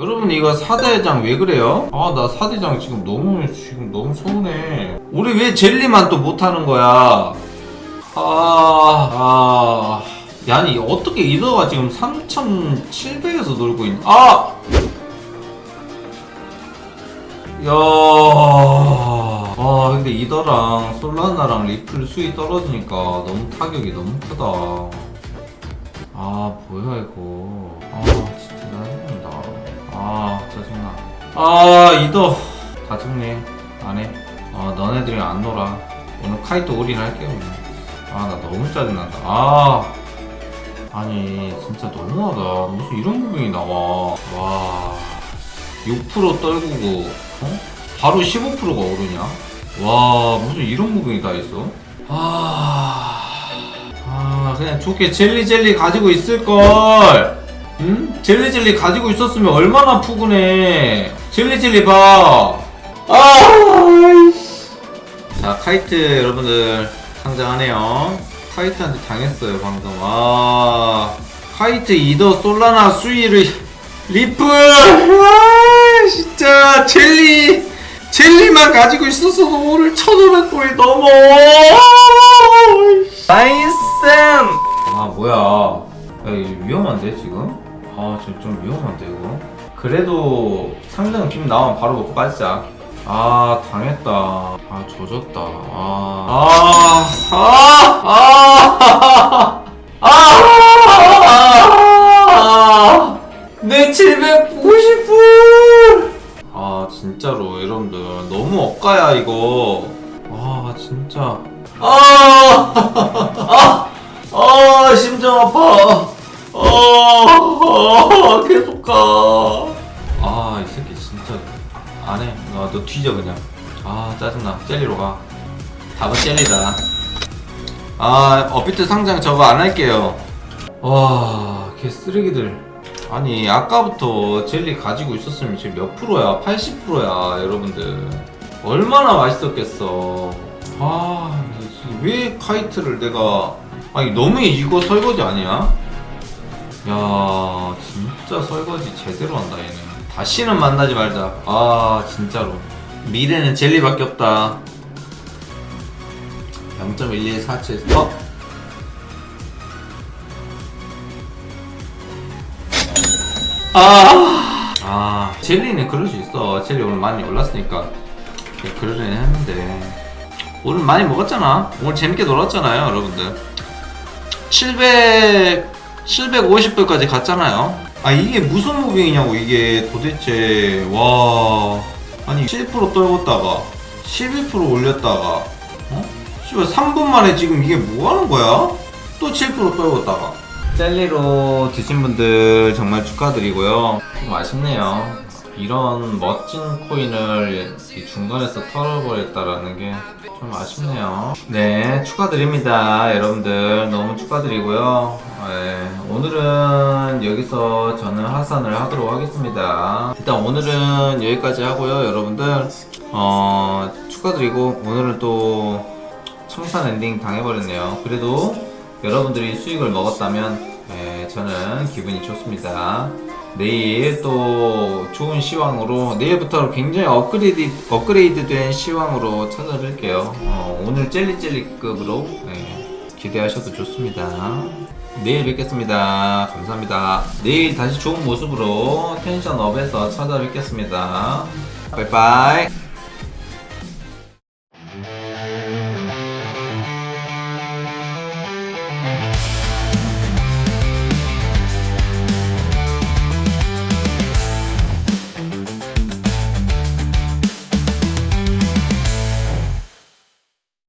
여러분 이거 사대장 왜 그래요? 아 나 사대장 지금 너무 지금 너무 서운해 우리 왜 젤리만 또 못하는 거야 아, 아, 야니 어떻게 이더가 지금 3,700에서 놀고 있? 아, 야, 아 근데 이더랑 솔라나랑 리플 수위 떨어지니까 너무 타격이 너무 크다. 아 뭐야 이거? 아 진짜 짜증난다. 아 짜증나. 아 이더 다 정리 안 해. 아 너네들이랑 안 놀아. 오늘 카이토 올인 할게요. 아 나 너무 짜증난다. 아 아니 진짜 너무하다. 무슨 이런 부분이 나와. 와. 6% 떨구고 어? 바로 15%가 오르냐? 와 무슨 이런 부분이 다 있어? 아, 아 그냥 좋게 젤리 젤리 가지고 있을 걸. 응? 젤리 젤리 가지고 있었으면 얼마나 푸근해. 젤리 젤리 봐. 아. 자 카이트 여러분들 상장하네요. 카이트한테 당했어요 방금. 아 카이트 이더 솔라나 수위를 리플 아 진짜 젤리 젤리만 가지고 있었어도 오늘 1500골이 넘어 나이스 아 뭐야 야, 위험한데 지금? 아 지금 좀 위험한데 이거 그래도 상장 팀 나오면 바로 먹고 빠지자 아 당했다 아 조졌다 아. 아아아아아아 아, 내 790불! 아, 진짜로, 여러분들. 너무 억가야, 이거. 아, 진짜. 아! 아! 아, 심장 아파. 아, 계속 가. 아, 이 새끼 진짜. 안 해. 아, 너 뒤져, 그냥. 아, 짜증나. 젤리로 가. 답은 젤리다. 아, 업비트 상장 저거 안 할게요. 와, 개 쓰레기들. 아니, 아까부터 젤리 가지고 있었으면 지금 몇 프로야? 80%야, 여러분들. 얼마나 맛있었겠어. 아, 왜 카이트를 내가. 아니, 너무 이거 설거지 아니야? 야, 진짜 설거지 제대로 한다, 얘는. 다시는 만나지 말자. 아, 진짜로. 미래는 젤리밖에 없다. 0.1147. 어? 아, 아, 젤리는 그럴 수 있어. 젤리 오늘 많이 올랐으니까. 네, 그러려니 했는데. 오늘 많이 먹었잖아. 오늘 재밌게 놀았잖아요, 여러분들. 700, 750불까지 갔잖아요. 아, 이게 무슨 무빙이냐고, 이게 도대체. 와. 아니, 7% 떨궜다가, 11% 올렸다가, 어? 씨발, 3분 만에 지금 이게 뭐 하는 거야? 또 7% 떨궜다가. 젤리로 드신 분들 정말 축하드리고요. 좀 아쉽네요. 이런 멋진 코인을 이 중간에서 털어버렸다라는 게 좀 아쉽네요. 네, 축하드립니다. 여러분들 너무 축하드리고요. 네, 오늘은 여기서 저는 하산을 하도록 하겠습니다. 일단 오늘은 여기까지 하고요. 여러분들 어, 축하드리고 오늘은 또 청산 엔딩 당해버렸네요. 그래도 여러분들이 수익을 먹었다면 예, 저는 기분이 좋습니다. 내일 또 좋은 시황으로 내일부터 굉장히 업그레이드 업그레이드된 시황으로 찾아뵐게요. 어, 오늘 젤리젤리급으로 예, 기대하셔도 좋습니다. 내일 뵙겠습니다. 감사합니다. 내일 다시 좋은 모습으로 텐션업에서 찾아뵙겠습니다. 바이바이.